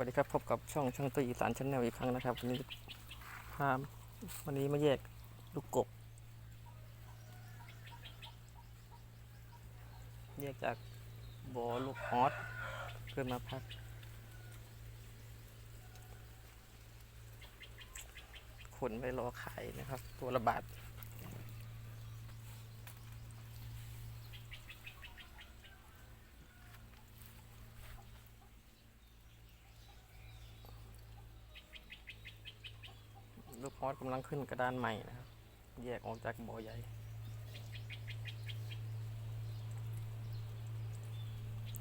วัสดีครับพบกับช่องช่างตัวอีสานชาแนลอีกครั้งนะครับ วันนี้พาวันนี้มาแยกลูกกบ แยกจากบ่อลูกออสเพื่อมาพัก ขนไปรอขายนะครับ ตัวละบาท ออสกำลังขึ้นกระดานใหม่นะครับ แยกออกจากบ่อใหญ่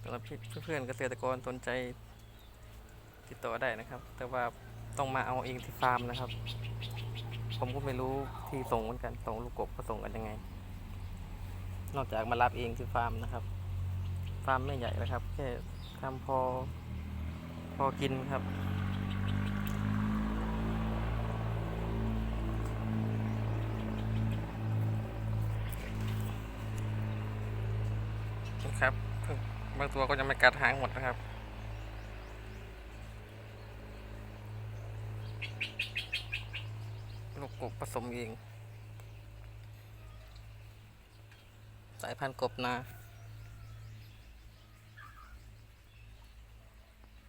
สำหรับเพื่อนๆเกษตรกรสนใจติดต่อได้นะครับ แต่ว่าต้องมาเอาเองที่ฟาร์มนะครับ ผมก็ไม่รู้ที่ส่งเหมือนกัน ส่งลูกกบก็ส่งกันยังไง นอกจากมารับเองที่ฟาร์มนะครับ ฟาร์มไม่ใหญ่นะครับ แค่ทำพอพอกินครับครับ บางตัวก็ยังไม่กัดหางหมดนะครับ ลูกกบผสมเอง สายพันธุ์กบนา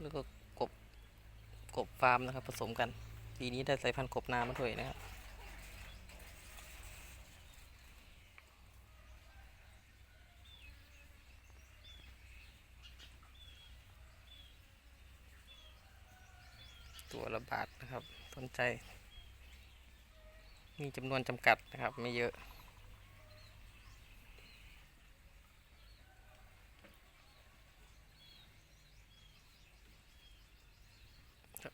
แล้วก็กบกบฟาร์มนะครับ ผสมกันปีนี้ได้สายพันธุ์กบนามาด้วยนะครับ ตัวละบาทนะครับ สนใจ มีจำนวนจำกัดนะครับ ไม่เยอะ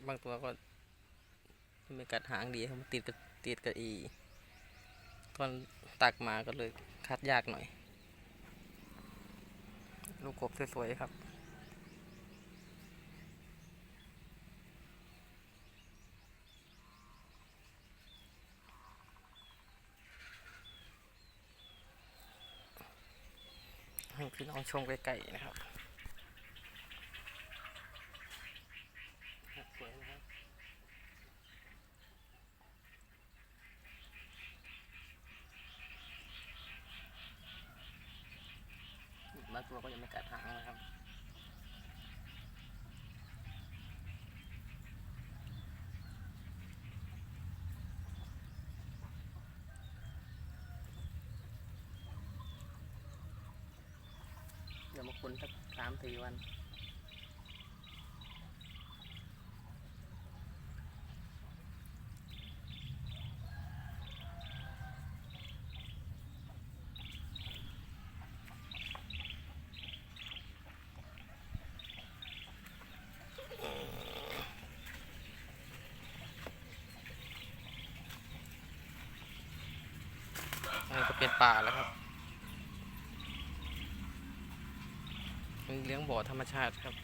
บางตัวก็ไม่กัดหางดีครับมันติดกับติดกับอีตอนตักมาก็เลยคัดยากหน่อย ลูกกบสวยๆครับ ให้พี่น้องชมไกลๆนะครับสวยนะครับบางตัวก็ยังไม่กัดหางนะครับ ยวมาคุณสักสามสี่วันนนี้ก็เป็นป่าแล้วครับ เป็นเลี้ยงบ่อธรรมชาติครับ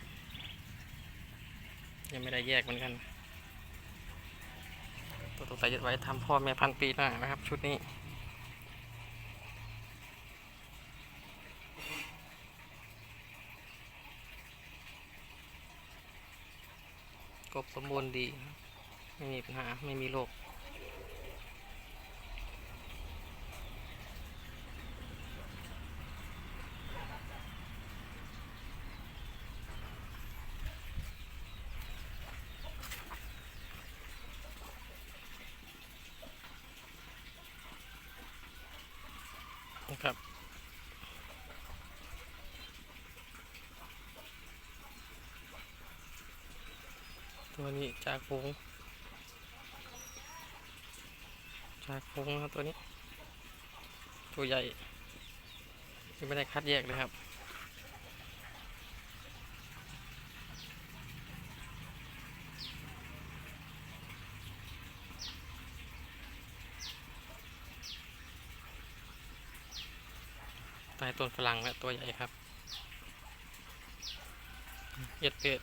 ยังไม่ได้แยกเหมือนกัน ตัวตัวใส่ยัดไว้ทำพ่อแม่พันปีหน้านะครับ ชุดนี้กบสมบูรณ์ดี ไม่มีปัญหา ไม่มีโรค ครับตัวนี้จากฟงจากฟงนะครับตัวนี้ ตัวใหญ่ยังไม่ได้คัดแยกเลยครับ ตายต้นฝรั่งและตัวใหญ่ครับเย็ดเป็ด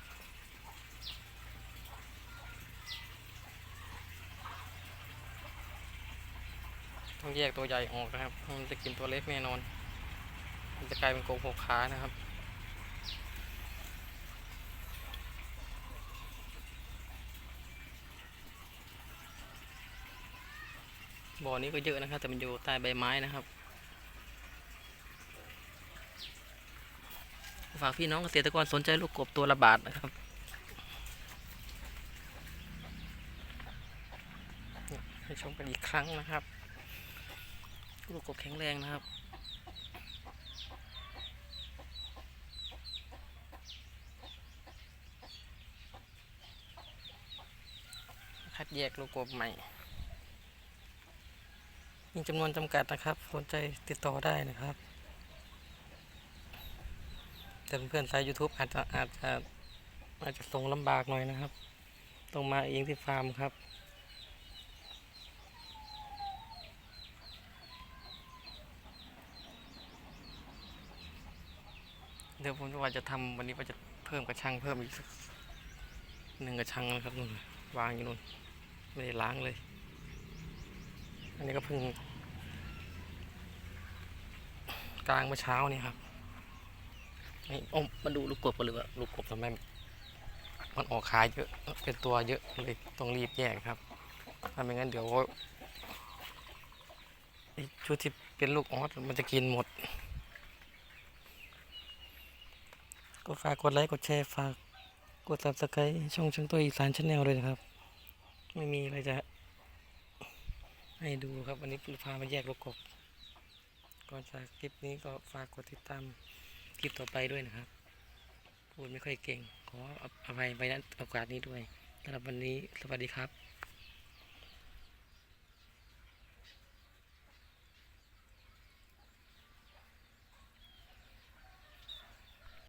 ต้องแยกตัวใหญ่ออกนะครับ มันจะกินตัวเล็กแน่นอน มันจะกลายเป็นโกงหกขานะครับบ่อนี้ก็เยอะนะครับ แต่มันอยู่ใต้ใบไม้นะครับ ฝากพี่น้องเกษตรกรสนใจลูกกบตัวละบาทนะครับให้ชมกันอีกครั้งนะครับ ลูกกบแข็งแรงนะครับคัดแยกลูกกบใหม่มีจำนวนจำกัดนะครับ สนใจติดต่อได้นะครับ แต่เพื่อนๆสาย YouTube อาจจะอาจจะอาจจะส่งลำบากหน่อยนะครับ ต้องมาเองที่ฟาร์มครับ เดี๋ยวผมว่าจะทำวันนี้ว่าจะเพิ่มกระชังเพิ่มอีกสักหนึ่งกระชังนะครับนู่นวางอยู่นู่นไม่ได้ล้างเลย อันนี้ก็เพิ่งกลางเมื่อเช้านี่ครับ นี่อ้มาดูลูกกบกันเลยว่าลูกกบทำไมมันออกขายเยอะเป็นตัวเยอะเลยต้องรีบแยกครับถ้าไม่งั้นเดี๋ยวชุดที่เป็นลูกออสมันจะกินหมด ก็ฝากกดไลค์กดแชร์ฝากกด subscribe ช่องช่างตัวอีสานชาแนลเลยนะครับ ไม่มีอะไรจะ ให้ดูครับ วันนี้พามาแยกลูกกบก่อนจากคลิปนี้ก็ฝากกดติดตาม คลิปต่อไปด้วยนะครับ พูดไม่ค่อยเก่ง ขออภัยไปนั้นโอกาสนี้ด้วยสำหรับวันนี้สวัสดีครับ